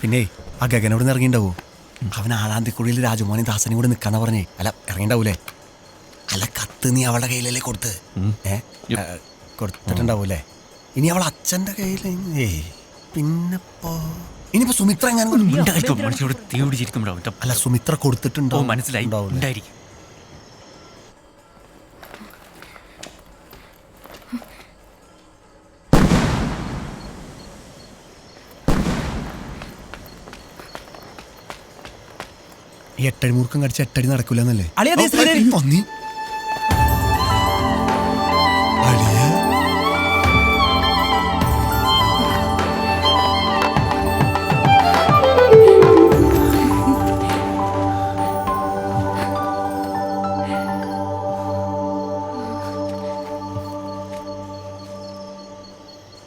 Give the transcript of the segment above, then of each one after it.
പിന്നെ ആ ഗഗനോട് നിന്ന് ഇറങ്ങിണ്ടാവോ അവൻ ആളാന്തിക്കുഴിയിൽ രാജമോനെ ദാസനും കൂടെ നിൽക്കാന്ന് പറഞ്ഞേ. അല്ല ഇറങ്ങിണ്ടാവൂലേ അല്ല കത്ത് നീ അവളുടെ കയ്യിലല്ലേ കൊടുത്ത്? ഏ? കൊടുത്തിട്ടുണ്ടാവൂലേ? ഇനി അവൾ അച്ഛന്റെ കയ്യിൽ പിന്നെപ്പോ ഇനിയിപ്പോ സുമിത്ര എങ്ങനെ അല്ല സുമിത്ര കൊടുത്തിട്ടുണ്ടാവും കൊടുത്തിട്ടുണ്ടോ മനസ്സിലായി? ഉണ്ടായിരിക്കും. ഈ എട്ടടി മൂർക്കം കടിച്ച് എട്ടടി നടക്കൂല എന്നല്ലേ. പന്നി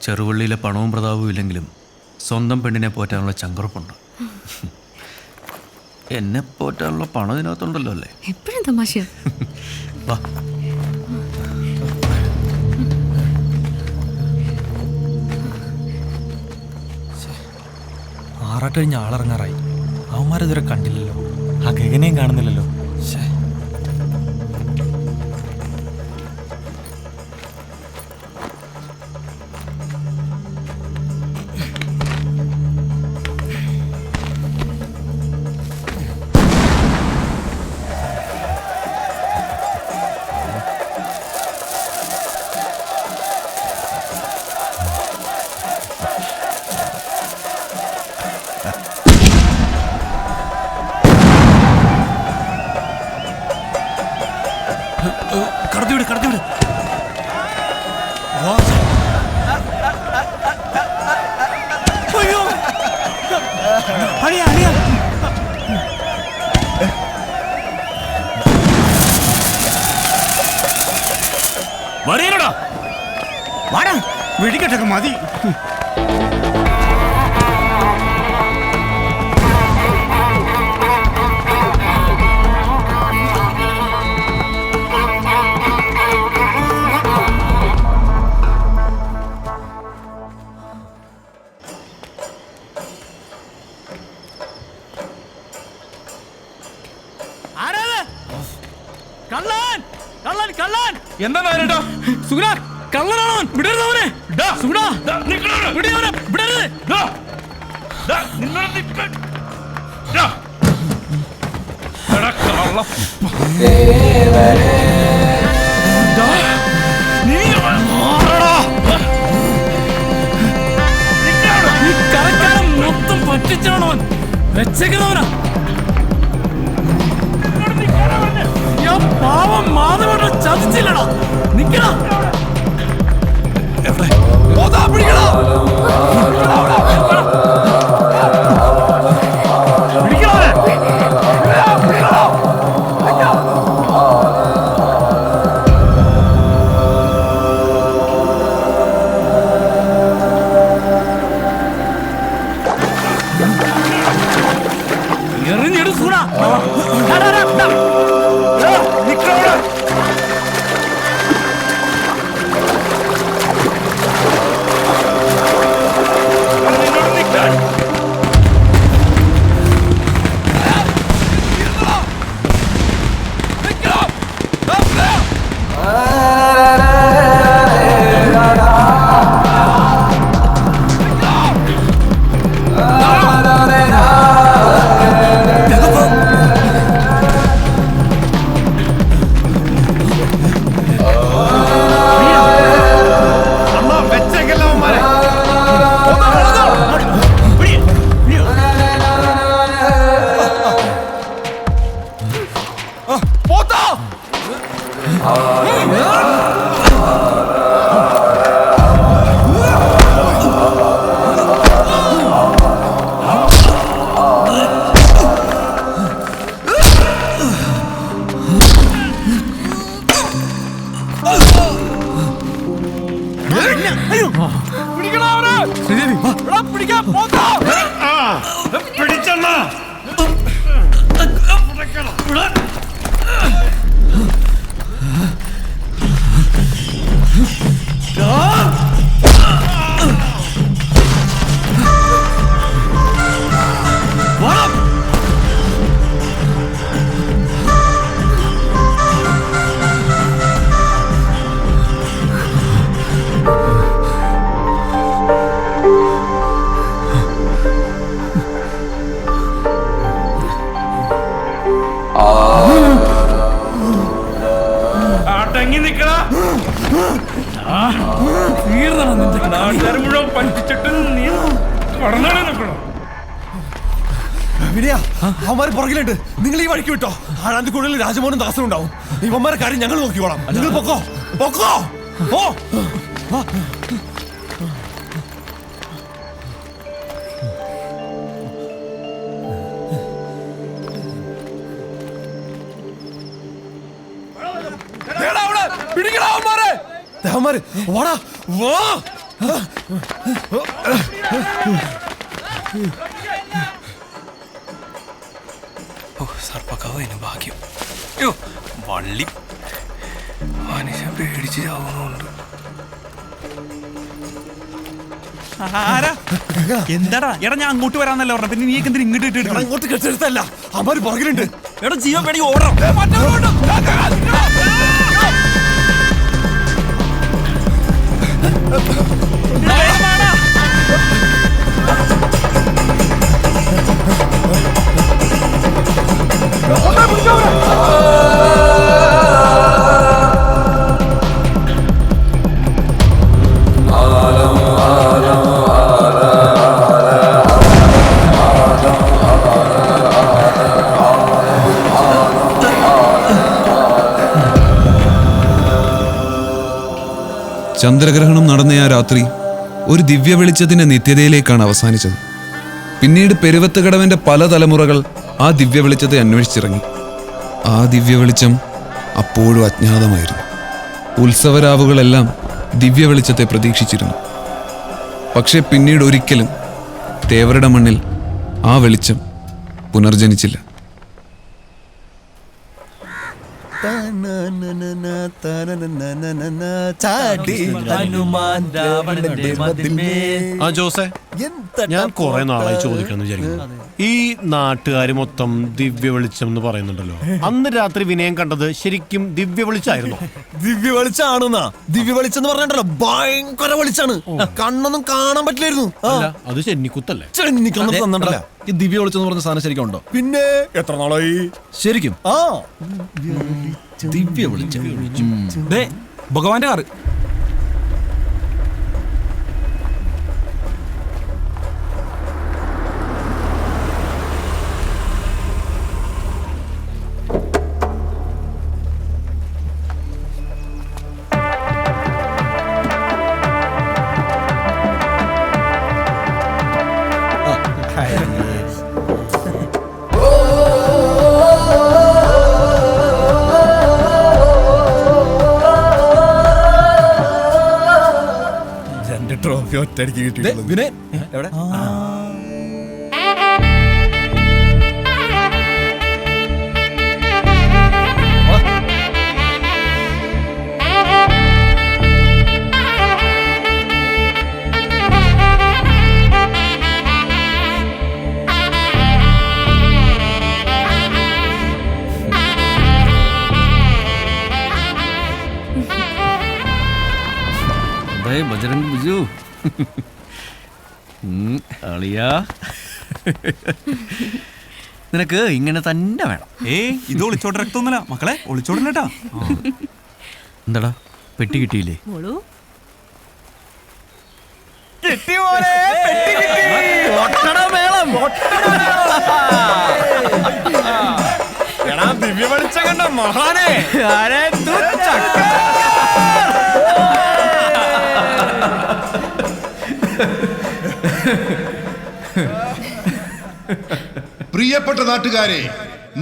ചെറുവള്ളിയിലെ പണവും പ്രതാപവും ഇല്ലെങ്കിലും സ്വന്തം പെണ്ണിനെ പോറ്റാനുള്ള ചങ്കുറപ്പുണ്ട്. എന്നെ പോറ്റാനുള്ള പണം ഇതിനകത്തുണ്ടല്ലോ അല്ലേ? എപ്പോഴും തമാശ വാ. ആറാട്ട് കഴിഞ്ഞ ആളിറങ്ങാറായി. അവന്മാരിതുവരെ കണ്ടില്ലല്ലോ. ആ ഗഗനെയും കാണുന്നില്ലല്ലോ. വരീനടാ വാടാ. വെടിക്കെട്ടൊക്കെ മതി. കള്ളൻ! കള്ളൻ കള്ളൻ! എന്താ നേരട്ടോ സുഗുണ കള്ളനാണോ വിടരുത് അവനെ! സുഗുണ! വിടരുത് വിടരുത്! ഈ കരക്കാരൻ മൊത്തം പറ്റിച്ചാണോ വെച്ചേക്കുന്നവനാ ഞാൻ പാവം മാധവനെ ചതിച്ചില്ലടാ. നിക്കടാ. എറിഞ്ഞെടു ആ. അവന്മാര് പുറകിലുണ്ട്. നിങ്ങൾ ഈ വഴിക്ക് വിട്ടോ. ആഴാന്തി കൂടുതൽ രാജമോഹനും ദാസനും ഉണ്ടാവും ഇവന്മാരെ കാര്യം ഞങ്ങൾ നോക്കിക്കോളാം നിങ്ങൾ പൊക്കോ. പൊക്കോ. ഓ ദേവന്മാര് വാടാ. വാ. സർപ്പക്കാവിന് ഭാഗ്യം. അയ്യോ വള്ളി. മനുഷ്യൻ പേടിച്ച് ചാവുന്നുണ്ട്. എന്താടാ? എടാ ഞാൻ അങ്ങോട്ട് വരാന്നല്ലേ പറഞ്ഞ പിന്നെ നീ എന്തിനാ ഇങ്ങോട്ട് ഇട്ട് അങ്ങോട്ട് കെട്ടിടത്തല്ല കെട്ടെടുത്തല്ല അവന്മാര് പുറകിലുണ്ട്. എടാ ജീവൻ വേണമെങ്കിൽ ഓടണം. ചന്ദ്രഗ്രഹണം നടന്ന ആ രാത്രി ഒരു ദിവ്യ വെളിച്ചത്തിന്റെ നിത്യതയിലേക്കാണ് അവസാനിച്ചത്. പിന്നീട് പെരുവത്തുകടവന്റെ പല തലമുറകൾ ആ ദിവ്യ വെളിച്ചത്തെ അന്വേഷിച്ചിറങ്ങി. ആ ദിവ്യ വെളിച്ചം അപ്പോഴും അജ്ഞാതമായിരുന്നു. ഉത്സവരാവുകളെല്ലാം ദിവ്യ വെളിച്ചത്തെ പ്രതീക്ഷിച്ചിരുന്നു. പക്ഷേ പിന്നീട് ഒരിക്കലും തേവരുടെ മണ്ണിൽ ആ വെളിച്ചം പുനർജനിച്ചില്ല. ചാടി ഹനുമാൻ രാവണന്റെ മതിൽമേൽ. ആ ജോസേ എന്ത ഞാൻ കുറെ നാളായി ചോദിക്കണം വിചാരിക്കുന്നു. ഈ നാട്ടുകാര് മൊത്തം ദിവ്യ വെളിച്ചം എന്ന് പറയുന്നുണ്ടല്ലോ. അന്ന് രാത്രി വിനയം കണ്ടത് ശരിക്കും ദിവ്യ വെളിച്ചായിരുന്നു? ദിവ്യ വെളിച്ചാണെന്നാ. ദിവ്യ വെളിച്ചം എന്ന് പറഞ്ഞിട്ടല്ലോ ഭയങ്കര വെളിച്ചാണ്. കണ്ണൊന്നും കാണാൻ പറ്റില്ലായിരുന്നു. ആ, അല്ല അത് ചെന്നിക്കുത്തല്ലേ? ചെന്നിക്കൊന്നും തന്നിട്ടല്ല ഈ ദിവ്യ വിളിച്ചെന്ന് പറഞ്ഞ സാധനം ശരിക്കും ഉണ്ടോ? പിന്നെ എത്ര നാളായി? ശരിക്കും? ആ. ദിവ്യ വിളിച്ചു ഭഗവാന്റെ കാറ്. കിട്ടി കിട്ടിയിട്ടുള്ളത്. വിനയൻ എവിടെ? എന്തായി അളിയാ. നിനക്ക് ഇങ്ങനെ തന്നെ വേണം. ഏ ഇത് ഒളിച്ചോട്ട് രക്തമൊന്നുമല്ല. മക്കളെ ഒളിച്ചോടില്ലട്ടാ എന്താടാ പെട്ടി കിട്ടിയില്ലേ? ദിവ്യ വെളിച്ചം കണ്ട മഹാനെ. പ്രിയപ്പെട്ട നാട്ടുകാരെ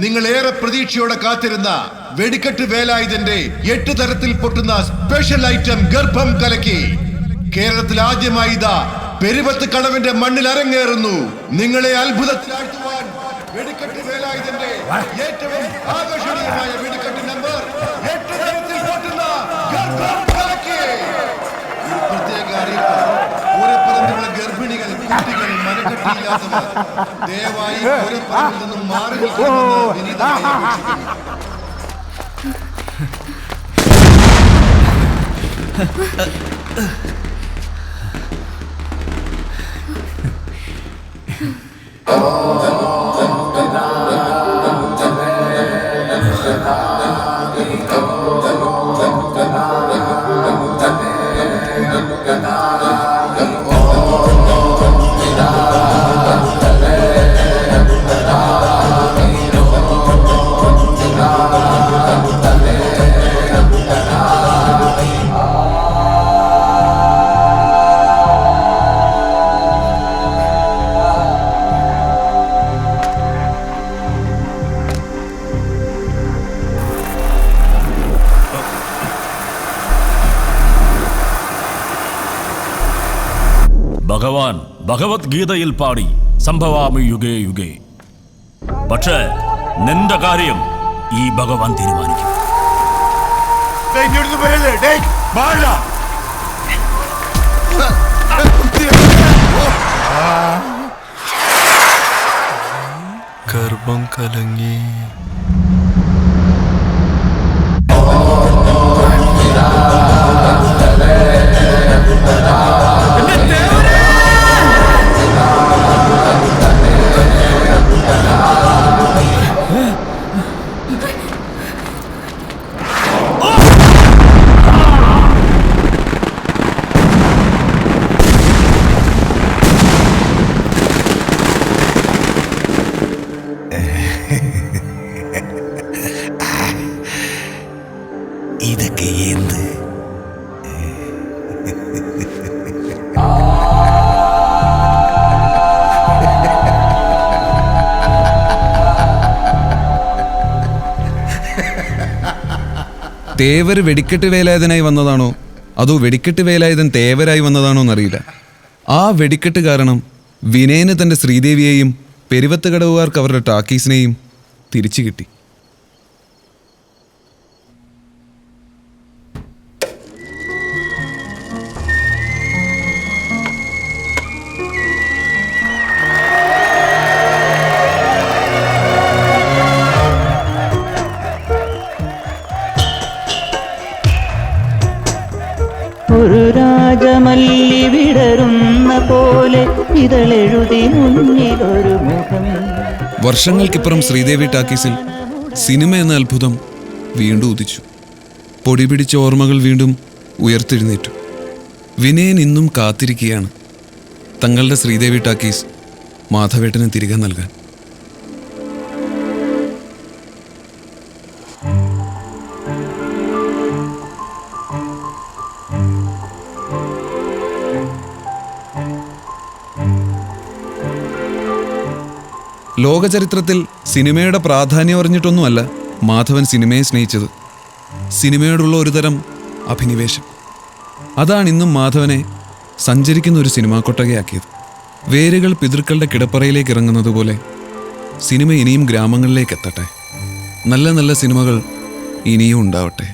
നിങ്ങൾ ഏറെ പ്രതീക്ഷയോടെ കാത്തിരുന്ന വെടിക്കെട്ട് വേലായുധന്റെ എട്ട് തരത്തിൽ പൊട്ടുന്ന സ്പെഷ്യൽ ഐറ്റം ഗർഭം കലക്കി. കേരളത്തിൽ ആദ്യമായി ഇതാ പെരുവത്ത് കടവിന്റെ മണ്ണിൽ അരങ്ങേറുന്നു. നിങ്ങളെ അത്ഭുതത്തിലാഴ്ത്തുവാൻ വെടിക്കെട്ട് വേലായുധന്റെ ഏറ്റവും ആകർഷണീയമായ മനസ്സിലാക്കാത്തവർ ദയവായി പൂരപ്പറമ്പിൽ നിന്നും മാറി Oh ഭഗവത്ഗീതയിൽ പാടി സംഭവാമി യുഗേ യുഗേ. പക്ഷേ നിന്റെ കാര്യം ഈ ഭഗവാൻ തീരുമാനിക്കും. ഗർഭം കലങ്ങി. ഇതൊക്കെ 痛。തേവർ വെടിക്കെട്ട് വേലായുധനായി വന്നതാണോ? അതോ വെടിക്കെട്ട് വേലായുധൻ തേവരായി വന്നതാണോ എന്നറിയില്ല. ആ വെടിക്കെട്ട് കാരണം വിനയന് തന്റെ ശ്രീദേവിയെയും പെരുവത്ത് കടവുകാർക്ക് അവരുടെ ടാക്കീസിനെയും തിരിച്ചു കിട്ടി. പോലെ ഇതളെഴുതി മുന്നിലൊരു മുഖം വർഷങ്ങൾക്കിപ്പുറം ശ്രീദേവി ടാക്കീസിൽ സിനിമ എന്ന അത്ഭുതം വീണ്ടും ഉദിച്ചു. പൊടി പിടിച്ച ഓർമ്മകൾ വീണ്ടും ഉയർത്തെഴുന്നേറ്റു. വിനയൻ ഇന്നും കാത്തിരിക്കുകയാണ് തങ്ങളുടെ ശ്രീദേവി ടാക്കീസ് മാധവേട്ടന് തിരികെ നൽകാൻ. ലോകചരിത്രത്തിൽ സിനിമയുടെ പ്രാധാന്യം അറിഞ്ഞിട്ടൊന്നുമല്ല മാധവൻ സിനിമയെ സ്നേഹിച്ചത്. സിനിമയോടുള്ള ഒരുതരം അഭിനിവേശം. അതാണ് ഇന്നും മാധവനെ സഞ്ചരിക്കുന്ന ഒരു സിനിമാ കൊട്ടകയാക്കിയത്. വേരുകൾ പിതൃക്കളുടെ കിടപ്പറയിലേക്ക് ഇറങ്ങുന്നത് പോലെ സിനിമ ഇനിയും ഗ്രാമങ്ങളിലേക്ക് എത്തട്ടെ. നല്ല നല്ല സിനിമകൾ ഇനിയും ഉണ്ടാവട്ടെ.